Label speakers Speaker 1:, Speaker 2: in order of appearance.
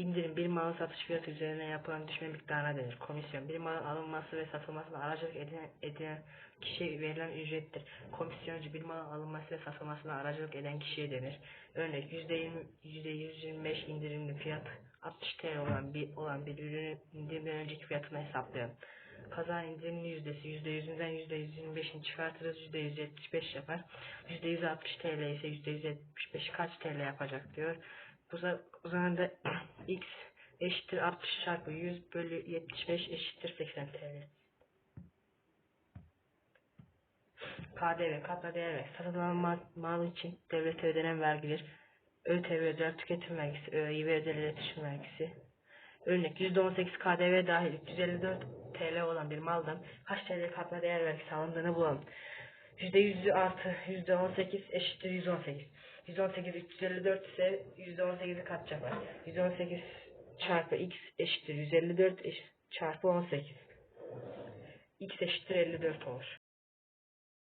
Speaker 1: indirim bir malın satış fiyatı üzerine yapılan düşme miktarına denir. Komisyon bir malın alınması ve satılmasına aracılık edilen, edilen kişiye verilen ücrettir. Komisyoncu bir malın alınması ve satılmasına aracılık eden kişiye denir. Örnek %20, %125 indirimli fiyat 60 TL olan bir, olan bir ürünün indirimden önceki fiyatını hesaplayalım. Pazar indirimli yüzdesi %100'ünden %125'ini çıkartırız %175 yapar. %160 TL ise %175 kaç TL yapacak diyor. Bu, bu zaman da x eşittir 60 çarpı 100 bölü 75 eşittir 80 TL. KDV, katma değer vergisi, satılan mal, mal için devlete ödenen vergiler, ÖTV özel tüketim vergisi, Öİ ve özel iletişim vergisi. Örnek %18 KDV dahil 354 TL olan bir maldan kaç TL katma değer vergisi alındığını bulalım. %100'ü artı %18 eşittir 118. 118 354 ise %18'i kaç yapar? 118 çarpı x eşittir 154 eş- çarpı 18. x eşittir 54 olur.